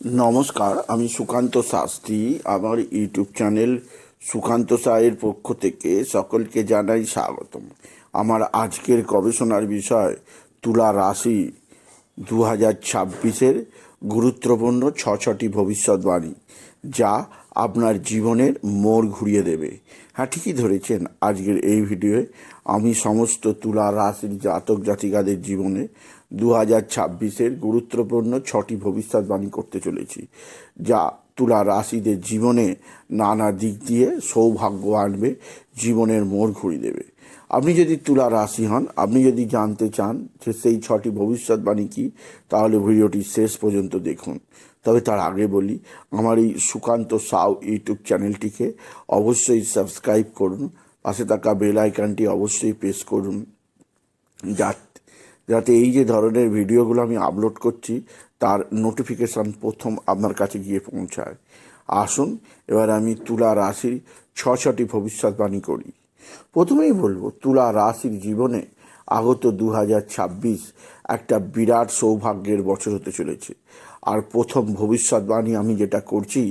নমস্কার, আমি সুকান্ত শাস্ত্রী। আমার ইউটিউব চ্যানেল সুকান্ত সায়ের পক্ষ থেকে সকলকে জানাই স্বাগতম। আমার আজকের গবেষণার বিষয়, তুলা রাশি দু হাজার ছাব্বিশের গুরুত্বপূর্ণ ছ ছটি ভবিষ্যৎবাণী, যা আপনার জীবনের মোড় ঘুরিয়ে দেবে। হ্যাঁ ঠিকই ধরেছেন, আজকের এই ভিডিওয়ে আমি সমস্ত তুলা রাশির জাতক জাতিকাদের জীবনে দু হাজার ছাব্বিশের গুরুত্বপূর্ণ ছটি ভবিষ্যৎবাণী করতে চলেছি, যা তুলা রাশিদের জীবনে নানা দিক দিয়ে সৌভাগ্য আনবে, জীবনের মোড় ঘুরিয়ে দেবে। আপনি যদি তুলা রাশি হন, আপনি যদি জানতে চান যে সেই ছটি ভবিষ্যৎবাণী কী, তাহলে ভিডিওটি শেষ পর্যন্ত দেখুন। তবে তার আগে বলি, আমার এই সুকান্ত সাউ ইউটিউব চ্যানেলটিকে অবশ্যই সাবস্ক্রাইব করুন, পাশে থাকা বেল আইকনটি অবশ্যই প্রেস করুন, যাতে যাতে এই যে ধরনের ভিডিওগুলো আমি আপলোড করছি, তার নোটিফিকেশান প্রথম আপনার কাছে গিয়ে পৌঁছায়। আসুন, এবার আমি তুলা রাশির ছ ছটি ভবিষ্যৎবাণী করি। প্রথমেই বলব, তুলা রাশির জীবনে আগত দু হাজার ছাব্বিশ একটা বিরাট সৌভাগ্যের বছর হতে চলেছে। আর প্রথম ভবিষ্যৎবাণী আমি যেটা করছি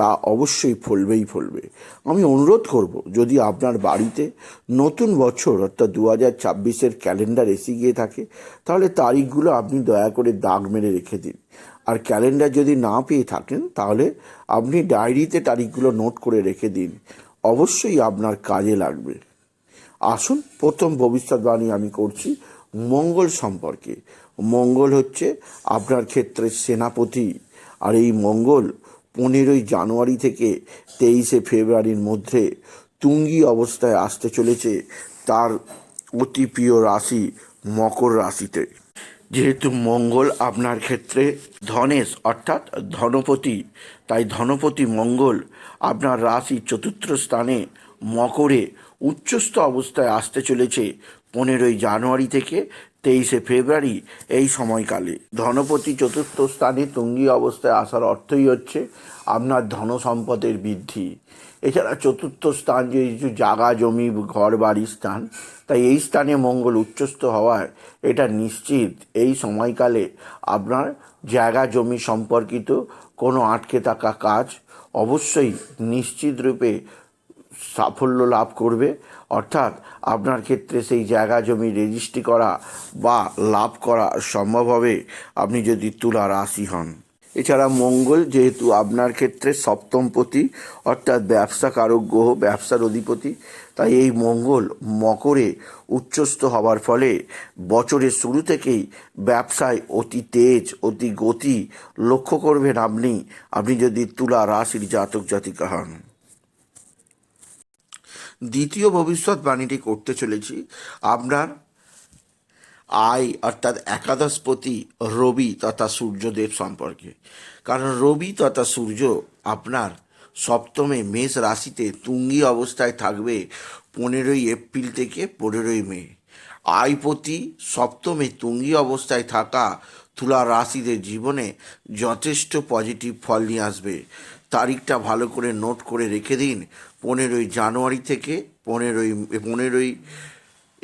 তা অবশ্যই ফলবেই ফলবে। আমি অনুরোধ করব, যদি আপনার বাড়িতে নতুন বছর, অর্থাৎ দু হাজার ছাব্বিশের ক্যালেন্ডার এসে গিয়ে থাকে, তাহলে তারিখগুলো আপনি দয়া করে দাগ মেরে রেখে দিন। আর ক্যালেন্ডার যদি না পেয়ে থাকেন, তাহলে আপনি ডায়েরিতে তারিখগুলো নোট করে রেখে দিন। অবশ্যই আপনার কাজে লাগবে। আসুন, প্রথম ভবিষ্যৎবাণী আমি করছি মঙ্গল সম্পর্কে। মঙ্গল হচ্ছে আপনার ক্ষেত্রে সেনাপতি। আর এই মঙ্গল পনেরোই জানুয়ারি থেকে তেইশে ফেব্রুয়ারির মধ্যে তুঙ্গি অবস্থায় আসতে চলেছে তার অতি প্রিয় রাশি মকর রাশিতে। যেহেতু মঙ্গল আপনার ক্ষেত্রে ধনেশ অর্থাৎ ধনপতি, তাই ধনপতি মঙ্গল আপনার রাশি চতুর্থ স্থানে মকরে উচ্চস্থ অবস্থায় আসতে চলেছে পনেরোই জানুয়ারি থেকে তেইশে ফেব্রুয়ারি এই সময়কালে। ধনপতি চতুর্থ স্থানে তুঙ্গি অবস্থায় আসার অর্থই হচ্ছে আপনার ধন সম্পদের বৃদ্ধি। এছাড়া চতুর্থ স্থান যে জাগা জমি, ঘর বাড়ির স্থান, তাই এই স্থানে মঙ্গল উচ্চস্থ হওয়ায় এটা নিশ্চিত। এই সময়কালে আপনার জায়গা জমি সম্পর্কিত কোনো আটকে থাকা কাজ অবশ্যই নিশ্চিত রূপে সাফল্য লাভ করবে। অর্থাৎ আপনার ক্ষেত্রে সেই জায়গা জমি রেজিস্ট্রি করা বা লাভ করা সম্ভব হবে, আপনি যদি তুলা রাশি হন। এছাড়া মঙ্গল যেহেতু আপনার ক্ষেত্রে সপ্তমপতি অর্থাৎ ব্যবসা কারক গ্রহ, ব্যবসার অধিপতি, তাই এই মঙ্গল মকরে উচ্চস্থ হওয়ার ফলে বছরের শুরু থেকেই ব্যবসায় অতি তেজ, অতি গতি লক্ষ্য করবেন আপনি। আপনি যদি তুলা রাশির জাতক জাতিকা হন। দ্বিতীয় ভবিষ্যৎবাণীটি করতে চলেছি। আপনার আয় অর্থাৎ একাদশপতি রবি তথা সূর্যদেব সম্পর্কে। কারণ রবি তথা সূর্য আপনার সপ্তমে মেষ রাশিতে তুঙ্গি অবস্থায় থাকবে পনেরোই এপ্রিল থেকে পনেরোই মে। আয়পতি সপ্তমে তুঙ্গি অবস্থায় থাকা তুলা রাশিদের জীবনে যথেষ্ট পজিটিভ ফল নিয়ে আসবে। তারিখটা ভালো করে নোট করে রেখে দিন। পনেরোই জানুয়ারি থেকে, পনেরোই পনেরোই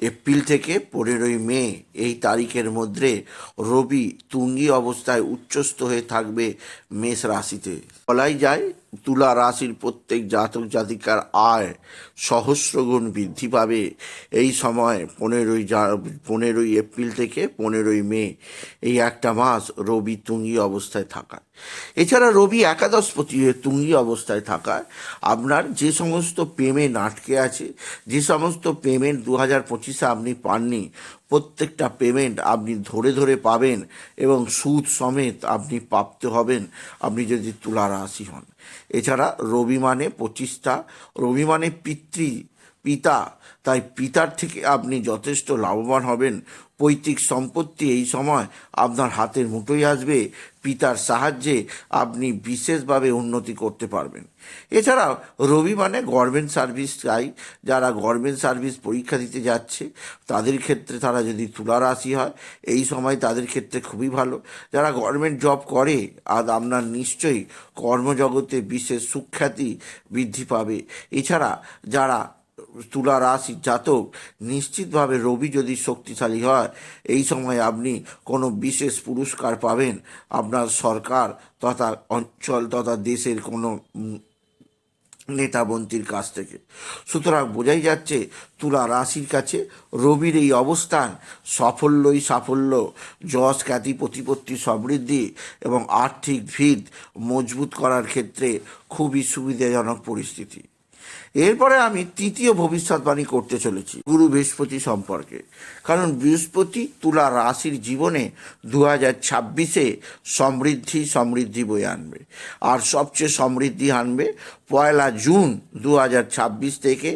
এপ্রিল থেকে, পনেরোই মে এই তারিখের মধ্যে রবি তুঙ্গি অবস্থায় উচ্চস্থ হয়ে থাকবে মেষ রাশিতে। বলাই যায় তুলা রাশির প্রত্যেক জাতক জাতিকার আয় সহস্রগুণ বৃদ্ধি পাবে। এই সময় পনেরোই পনেরোই এপ্রিল থেকে পনেরোই মে এই একটা মাস রবি তুঙ্গি অবস্থায় থাকায়। এছাড়া রবি একাদশপতি হয়ে তুঙ্গি অবস্থায় থাকায়। আপনার যে সমস্ত পেমেন্ট আটকে আছে, যে সমস্ত পেমেন্ট দু হাজার পঁচিশে আপনি পাননি প্রত্যেকটা পেমেন্ট আপনি ধরে ধরে পাবেন এবং সুদ সমেত আপনি প্রাপ্ত হবেন। আপনি যদি তুলা রাশি হন। এছাড়া রবি মানে পঁচিশটা রবি মানে পিতৃ, পিতা। তাই পিতার থেকে আপনি যথেষ্ট লাভবান হবেন। পৈতৃক সম্পত্তি এই সময় আপনার হাতের মুঠোই আসবে। পিতার সাহায্যে আপনি বিশেষভাবে উন্নতি করতে পারবেন। এছাড়া রবি মানে গভর্নমেন্ট সার্ভিস চাই যারা গভর্নমেন্ট সার্ভিস পরীক্ষা দিতে যাচ্ছে, তাদের ক্ষেত্রে তারা যদি তুলা রাশি হয়, এই সময় তাদের ক্ষেত্রে খুবই ভালো। যারা গভর্নমেন্ট জব করে আর আপনার নিশ্চয়ই কর্মজগতে বিশেষ সুখ্যাতি বৃদ্ধি পাবে। এছাড়া যারা তুলা রাশি জাতক নিশ্চিতভাবে রবি যদি শক্তিশালী হয় এই সময় আপনি কোনো বিশেষ পুরস্কার পাবেন। আপনার সরকার তথা অঞ্চল তথা দেশের কোনো উম, নেতামন্ত্রীর কাছ থেকে। সুতরাং বোঝাই যাচ্ছে তুলা রাশির কাছে রবির এই অবস্থান সাফল্যই সাফল্য। যশ খ্যাতি প্রতিপত্তি সমৃদ্ধি এবং আর্থিক ভিত মজবুত করার ক্ষেত্রে খুবই সুবিধাজনক পরিস্থিতি। এরপরে আমি তৃতীয় ভবিষ্যৎবাণী করতে চলেছি গুরু বৃহস্পতি সম্পর্কে। কারণ বৃহস্পতি তুলা রাশির জীবনে দু হাজার ছাব্বিশে সমৃদ্ধি সমৃদ্ধি বয়ে আনবে। আর সবচেয়ে সমৃদ্ধি আনবে পয়লা জুন দু ছাব্বিশ থেকে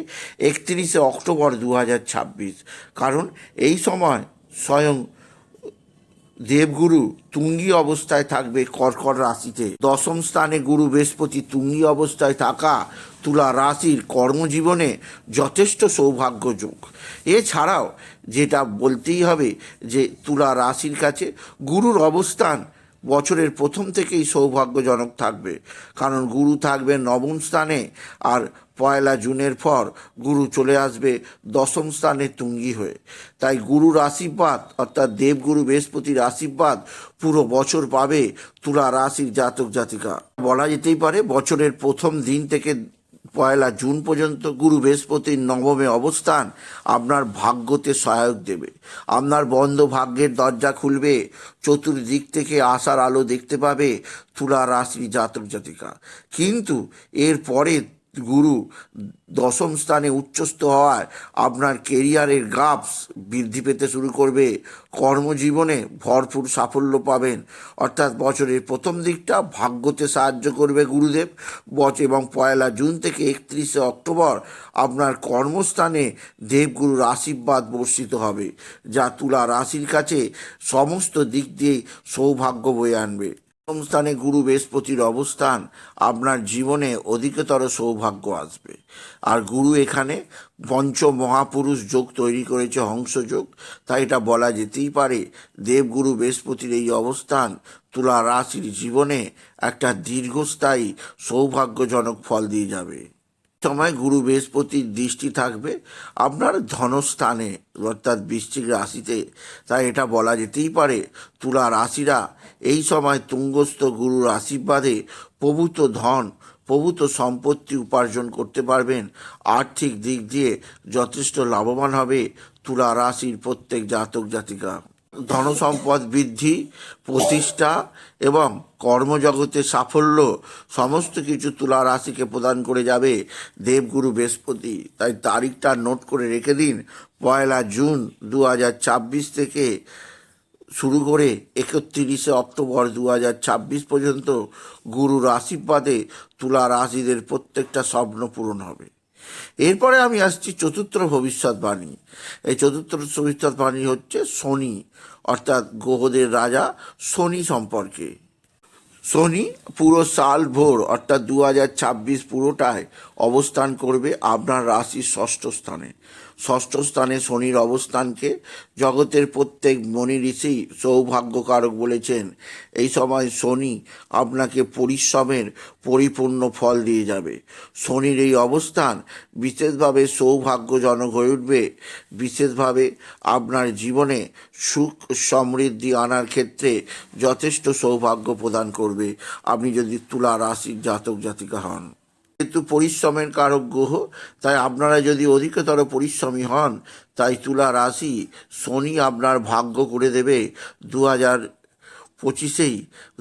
একত্রিশে অক্টোবর দু ছাব্বিশ। কারণ এই সময় স্বয়ং দেবগুরু তুঙ্গি অবস্থায় থাকবে কর্কট রাশিতে। দশম স্থানে গুরু বৃহস্পতি তুঙ্গি অবস্থায় থাকা তুলা রাশির কর্মজীবনে যথেষ্ট সৌভাগ্যযোগ। এছাড়াও যেটা বলতেই হবে যে তুলা রাশির কাছে গুরুর অবস্থান বছরের প্রথম থেকেই সৌভাগ্যজনক থাকবে। কারণ গুরু থাকবে নবম স্থানে আর পয়লা জুনের পর গুরু চলে আসবে দশম স্থানে তুঙ্গি হয়ে। তাই গুরুর আশীর্বাদ, অর্থাৎ দেবগুরু বৃহস্পতির আশীর্বাদ পুরো বছর পাবে তুলা রাশির জাতক জাতিকা। বলা যেতেই পারে, বছরের প্রথম দিন থেকে পয়লা জুন পর্যন্ত গুরু বৃহস্পতির নবমে অবস্থান আপনার ভাগ্যতে সহায়ক দেবে। আপনার বন্ধ ভাগ্যের দরজা খুলবে, চতুর্দিক থেকে আসার আলো দেখতে পাবে তুলা রাশি জাতক জাতিকা। কিন্তু এরপরে গুরু দশম স্থানে উচ্চস্থ হওয়ায় আপনার কেরিয়ারের গাপস বৃদ্ধি পেতে শুরু করবে। কর্মজীবনে ভরপুর সাফল্য পাবেন। অর্থাৎ বছরের প্রথম দিকটা ভাগ্যতে সাহায্য করবে গুরুদেব। বচ এবং পয়লা জুন থেকে একত্রিশে অক্টোবর আপনার কর্মস্থানে দেবগুরুর আশীর্বাদ বর্ষিত হবে, যা তুলা রাশির কাছে সমস্ত দিক দিয়ে সৌভাগ্য বয়ে আনবে। প্রথম স্থানে গুরু বৃহস্পতির অবস্থান, আপনার জীবনে অধিকতর সৌভাগ্য আসবে। আর গুরু এখানে পঞ্চ মহাপুরুষ যোগ তৈরি করেছে হংসযোগ তাই এটা বলা যেতেই পারে, দেবগুরু বৃহস্পতির এই অবস্থান তুলা রাশির জীবনে একটা দীর্ঘস্থায়ী সৌভাগ্যজনক ফল দিয়ে যাবে। সময় গুরু বৃহস্পতির দৃষ্টি থাকবে। আপনার ধনস্থানে, অর্থাৎ বৃশ্চিক রাশিতে, তাই এটা বলা যেতেই পারে, তুলা রাশিরা এই সময় তুঙ্গস্থ গুরুর আশীর্বাদে প্রভূত ধন, প্রভূত সম্পত্তি উপার্জন করতে পারবেন। আর্থিক দিক দিয়ে যথেষ্ট লাভবান হবে তুলা রাশির প্রত্যেক জাতক জাতিকা। ধনসম্পদ বৃদ্ধি, প্রতিষ্ঠা এবং কর্মজগতে সাফল্য সমস্ত কিছু তুলা রাশিকে প্রদান করে যাবে। দেবগুরু বৃহস্পতি, তাই তারিখটা নোট করে রেখে দিন। পয়লা জুন দু হাজার ছাব্বিশ থেকে শুরু করে একত্রিশে অক্টোবর দু হাজার ছাব্বিশ পর্যন্ত গুরুর আশীর্বাদে তুলা রাশিদের প্রত্যেকটা স্বপ্ন পূরণ হবে। এরপরে আমি আসছি চতুর্থ ভবিষ্যৎবাণী এই চতুর্থ ভবিষ্যৎবাণী হচ্ছে শনি, অর্থাৎ গ্রহদের রাজা শনি সম্পর্কে। শনি পুরো সাল ভোর, অর্থাৎ দু হাজার ছাব্বিশ পুরোটায় অবস্থান করবে আপনার রাশির ষষ্ঠ স্থানে। ষষ্ঠ স্থানে শনির অবস্থানকে জগতের প্রত্যেক মনি ঋষি সৌভাগ্যকারক বলেছেন। এই সময় শনি আপনাকে পরিশ্রমের পরিপূর্ণ ফল দিয়ে যাবে। শনির এই অবস্থান বিশেষভাবে সৌভাগ্যজনক হয়ে উঠবে। বিশেষভাবে আপনার জীবনে সুখ সমৃদ্ধি আনার ক্ষেত্রে যথেষ্ট সৌভাগ্য প্রদান করবে। আপনি যদি তুলা রাশির জাতক জাতিকা হন। কিন্তু পরিশ্রমের কারক গ্রহ, তাই আপনারা যদি অধিকতর পরিশ্রমী হন, তাই তুলা রাশি শনি আপনার ভাগ্য করে দেবে। দু হাজার পঁচিশেই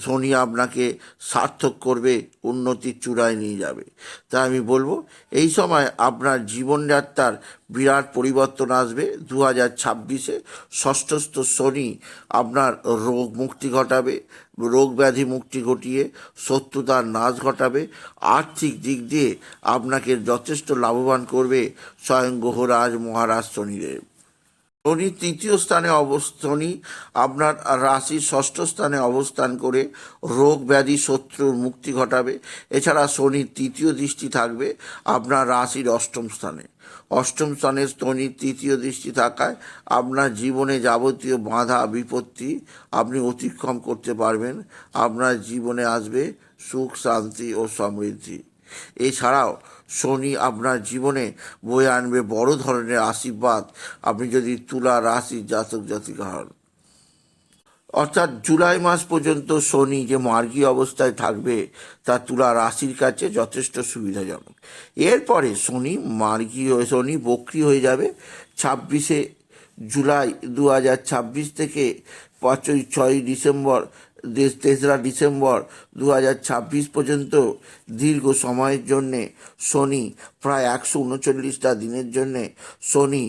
শনি আপনাকে সার্থক করবে, উন্নতির চূড়ায় নিয়ে যাবে। তাই আমি বলব, এই সময় আপনার জীবনযাত্রার বিরাট পরিবর্তন আসবে। দু হাজার ছাব্বিশে ষষ্ঠস্থ শনি আপনার রোগ মুক্তি ঘটাবে। রোগ ব্যাধি মুক্তি ঘটিয়ে শত্রুতার নাশ ঘটাবে। আর্থিক দিক দিয়ে আপনাকে যথেষ্ট লাভবান করবে স্বয়ং গ্রহরাজ মহারাজ শনিদেব। শনি তৃতীয় স্থানে অবস্থানই আপনার রাশির ষষ্ঠ স্থানে অবস্থান করে রোগ ব্যাধি শত্রুর মুক্তি ঘটাবে। এছাড়া শনির তৃতীয় দৃষ্টি থাকবে আপনার রাশির অষ্টম স্থানে। অষ্টম স্থানে শনির তৃতীয় দৃষ্টি থাকায় আপনার জীবনে যাবতীয় বাধা, বিপত্তি আপনি অতিক্রম করতে পারবেন। আপনার জীবনে আসবে সুখ, শান্তি ও সমৃদ্ধি। এছাড়াও শনি আপনার জীবনে বয়ে আনবে বড় ধরনের আশীর্বাদ। আপনি যদি তুলা রাশির জাতক, জাতিকা হন। অর্থাৎ জুলাই মাস পর্যন্ত শনি যে মার্গী অবস্থায় থাকবে, তা তুলা রাশির কাছে যথেষ্ট সুবিধাজনক। এরপরে শনি মার্গী শনি বক্রি হয়ে যাবে। ছাব্বিশে জুলাই দু হাজার ছাব্বিশ থেকে পাঁচই ছয় ডিসেম্বর তেসরা ডিসেম্বর দু হাজার ছাব্বিশ পর্যন্ত দীর্ঘ সময়ের জন্যে শনি, প্রায় একশো উনচল্লিশটা দিনের জন্যে শনি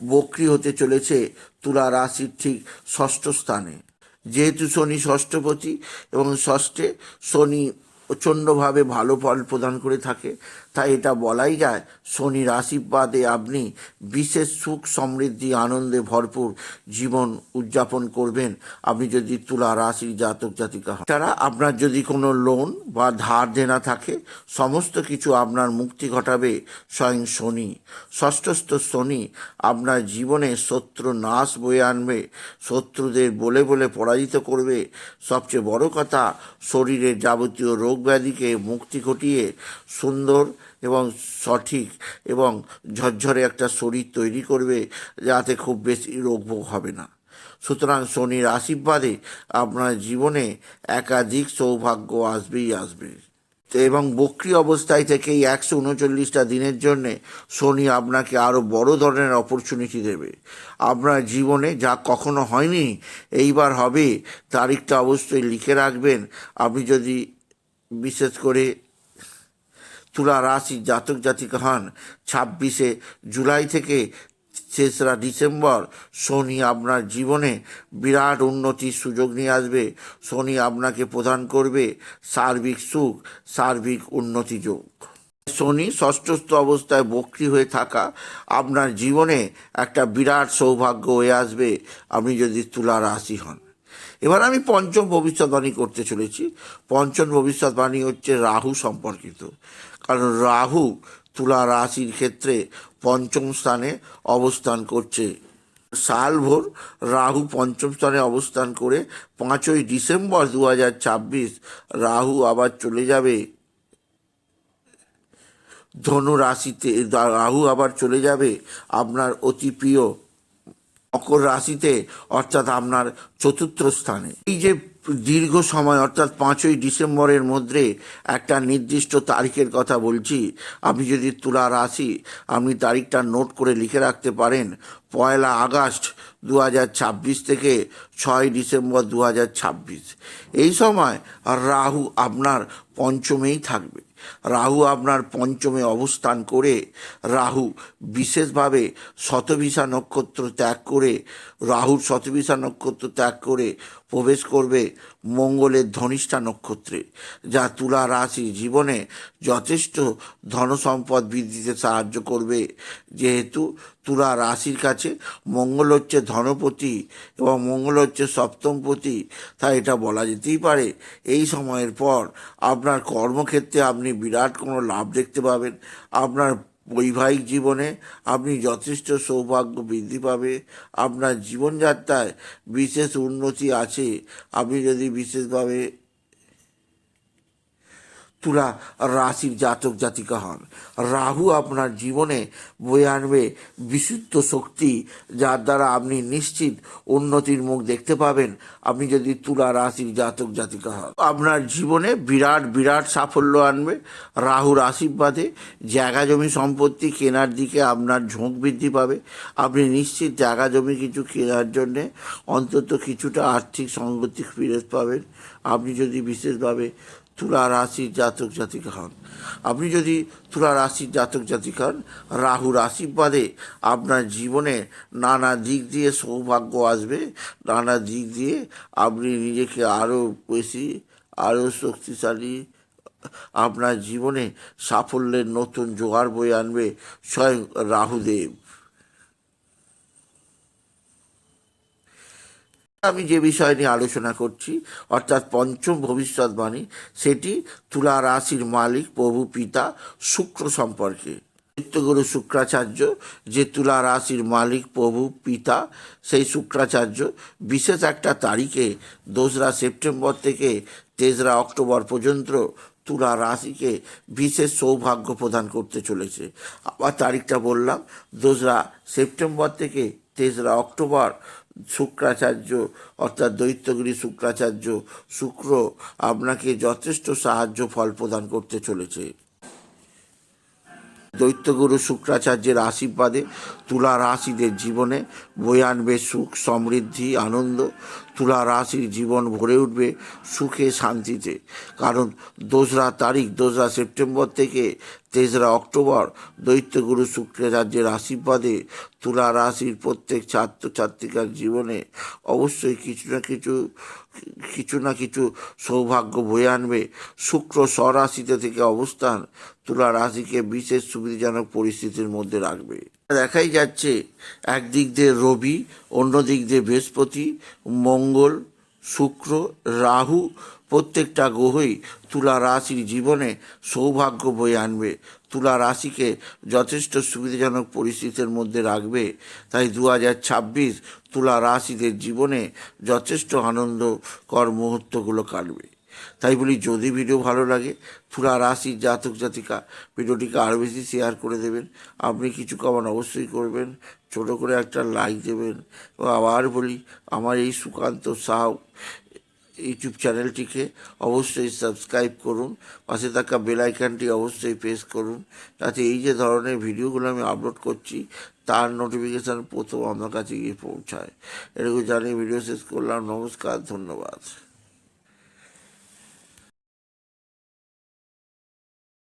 বক্রি হতে চলেছে তুলা রাশির ঠিক ষষ্ঠ স্থানে। যেহেতু শনি ষষ্ঠপতি এবং ষষ্ঠে শনি প্রচণ্ডভাবে ভালো ফল প্রদান করে থাকে তাই এটা বলাই যায়, শনির আশীর্বাদে আপনি বিশেষ সুখ সমৃদ্ধি, আনন্দে ভরপুর জীবন উদযাপন করবেন। আপনি যদি তুলা রাশির জাতক, জাতিকা হন তারা আপনার যদি কোনো লোন বা ধার দেনা থাকে, সমস্ত কিছু আপনার মুক্তি ঘটাবে স্বয়ং শনি। ষষ্ঠস্থ শনি আপনার জীবনে শত্রু নাশ বয়ে আনবে, শত্রুদের বলে বলে পরাজিত করবে। সবচেয়ে বড় কথা, শরীরের যাবতীয় রোগ ব্যাধিকে মুক্তি ঘটিয়ে সুন্দর এবং সঠিক এবং ঝরঝরে একটা শরীর তৈরি করবে, যাতে খুব বেশি রোগ ভোগ হবে না। সুতরাং শনির আশীর্বাদে আপনার জীবনে একাধিক সৌভাগ্য আসবেই আসবে। এবং বক্রি অবস্থায় থেকেই একশো উনচল্লিশটা দিনের জন্যে শনি আপনাকে আরও বড় ধরনের অপরচুনিটি দেবে। আপনার জীবনে যা কখনো হয়নি, এইবার হবে, তারিখটা অবশ্যই লিখে রাখবেন। আপনি যদি বিশেষ করে তুলা রাশি জাতক জাতিকা হন। ছাব্বিশে জুলাই থেকে তেসরা ডিসেম্বর শনি আপনার জীবনে বিরাট উন্নতির সুযোগ নিয়ে আসবে। শনি আপনাকে প্রদান করবে সার্বিক সুখ, সার্বিক উন্নতি যোগ। শনি ষষ্ঠস্থ অবস্থায় বক্রি হয়ে থাকা আপনার জীবনে একটা বিরাট সৌভাগ্য হয়ে আসবে। আপনি যদি তুলা রাশি হন। এবার আমি পঞ্চম ভবিষ্যৎবাণী করতে চলেছি। পঞ্চম ভবিষ্যৎবাণী হচ্ছে রাহু সম্পর্কিত। কারণ রাহু তুলা রাশির ক্ষেত্রে পঞ্চম স্থানে অবস্থান করছে। সালভোর রাহু পঞ্চম স্থানে অবস্থান করে পাঁচই ডিসেম্বর দু হাজার ছাব্বিশ রাহু আবার চলে যাবে ধনু রাশিতে, রাহু আবার চলে যাবে আপনার অতি প্রিয় মকর রাশিতে, অর্থাৎ আপনার চতুর্থ স্থানে। এই যে দীর্ঘ সময়, অর্থাৎ পাঁচই ডিসেম্বরের মধ্যে একটা নির্দিষ্ট তারিখের কথা বলছি, আপনি যদি তুলা রাশি, আপনি তারিখটা নোট করে লিখে রাখতে পারেন, পয়লা আগস্ট দু হাজার ছাব্বিশ থেকে ছয় ডিসেম্বর দু হাজার ছাব্বিশ। এই সময় রাহু আপনার পঞ্চমেই থাকবে। রাহু আপনার পঞ্চমে অবস্থান করে রাহু বিশেষভাবে শতভিসা নক্ষত্র ত্যাগ করে রাহুর শতভিসা নক্ষত্র ত্যাগ করে প্রবেশ করবে মঙ্গলের ধনিষ্ঠা নক্ষত্রে, যা তুলা রাশি জীবনে যথেষ্ট ধনসম্পদ বৃদ্ধিতে সাহায্য করবে। যেহেতু তুলা রাশির কাছে মঙ্গল হচ্ছে ধনপতি এবং মঙ্গল হচ্ছে সপ্তমপতি তাই এটা বলা যেতেই পারে। এই সময়ের পর আপনার কর্মক্ষেত্রে আপনি বিরাট কোনো লাভ দেখতে পাবেন। আপনার বৈবাহিক জীবনে আপনি যথেষ্ট সৌভাগ্য বৃদ্ধি পাবে। আপনার জীবনযাত্রায় বিশেষ উন্নতি আছে। আপনি যদি বিশেষভাবে তুলা রাশির জাতক জাতিকা হন। রাহু আপনার জীবনে বয়ে আনবে বিশুদ্ধ শক্তি, যার দ্বারা আপনি নিশ্চিত উন্নতির মুখ দেখতে পাবেন। আপনি যদি তুলা রাশির জাতক জাতিকা হন, আপনার জীবনে বিরাট বিরাট সাফল্য আনবে। রাহুর আশীর্বাদে জায়গা জমি সম্পত্তি কেনার দিকে আপনার ঝোঁক বৃদ্ধি পাবে। আপনি নিশ্চিত জায়গা জমি কিছু কেনার জন্যে অন্তত কিছুটা আর্থিক সংগতি ফিরে পাবেন। আপনি যদি বিশেষভাবে তুলা রাশির জাতক জাতিকা হন। আপনি যদি তুলা রাশির জাতক জাতিকা হন রাহুর আশীর্বাদে আপনার জীবনে নানা দিক দিয়ে সৌভাগ্য আসবে। নানা দিক দিয়ে আপনি নিজেকে আরও বেশি আরও শক্তিশালী, আপনার জীবনে সাফল্যের নতুন জোগাড় বয়ে আনবে স্বয়ং রাহুদেব। আমি যে বিষয় নিয়ে আলোচনা করছি, অর্থাৎ পঞ্চম ভবিষ্যৎবাণী, সেটি তুলা রাশির মালিক, প্রভু, পিতা, শুক্র সম্পর্কে। নিত্যগুরু শুক্রাচার্য, যে তুলা রাশির মালিক, প্রভু, পিতা, সেই শুক্রাচার্য, বিশেষ একটা তারিখে, দোসরা সেপ্টেম্বর থেকে তেসরা অক্টোবর পর্যন্ত তুলা রাশিকে বিশেষ সৌভাগ্য প্রদান করতে চলেছে। আবার তারিখটা বললাম, দোসরা সেপ্টেম্বর থেকে তেসরা অক্টোবর শুক্রাচার্য, অর্থাৎ দৈত্যগিরি শুক্রাচার্য, শুক্র আপনাকে যথেষ্ট সাহায্য ফল প্রদান করতে চলেছে। দৈত্যগুরু শুক্রাচার্যের আশীর্বাদে তুলা রাশিদের জীবনে বয়ে আনবে সুখ, সমৃদ্ধি, আনন্দ। তুলা রাশির জীবন ভরে উঠবে সুখে, শান্তিতে। কারণ দোসরা তারিখ, দোসরা সেপ্টেম্বর থেকে তেসরা অক্টোবর দৈত্যগুরু শুক্রাচার্যের আশীর্বাদে তুলা রাশির প্রত্যেক ছাত্রছাত্রিকার জীবনে অবশ্যই কিছু না কিছু কিছু না কিছু সৌভাগ্য বয়ে আনবে। শুক্র স্বরাশিতে থেকে অবস্থান তুলা রাশিকে বিশেষ সুবিধাজনক পরিস্থিতির মধ্যে রাখবে। দেখাই যাচ্ছে একদিক দিয়ে রবি অন্য দিক দিয়ে বৃহস্পতি, মঙ্গল, শুক্র, রাহু প্রত্যেকটা গ্রহই তুলা রাশির জীবনে সৌভাগ্য বয়ে আনবে। তুলা রাশিকে যথেষ্ট সুবিধাজনক পরিস্থিতির মধ্যে রাখবে। তাই দু হাজার ছাব্বিশ তুলা রাশিদের জীবনে যথেষ্ট আনন্দকর মুহূর্তগুলো কাটবে। তাই বলি যদি ভিডিও ভালো লাগে তুলা রাশির জাতক জাতিকা ভিডিওটিকে আরও বেশি শেয়ার করে দেবেন। আপনি কিছু কমান অবশ্যই করবেন, ছোট করে একটা লাইক দেবেন। এবং আবার বলি, আমার এই সুকান্ত সাউ ইউটিউব চ্যানেলটিকে অবশ্যই সাবস্ক্রাইব করুন, পাশে থাকা বেল আইকনটি অবশ্যই প্রেস করুন, যাতে এই যে ধরনের ভিডিওগুলো আমি আপলোড করছি, তার নোটিফিকেশান প্রথম আমার কাছে গিয়ে পৌঁছায়। এটুকু জানিয়ে ভিডিও শেষ করলাম, নমস্কার, ধন্যবাদ।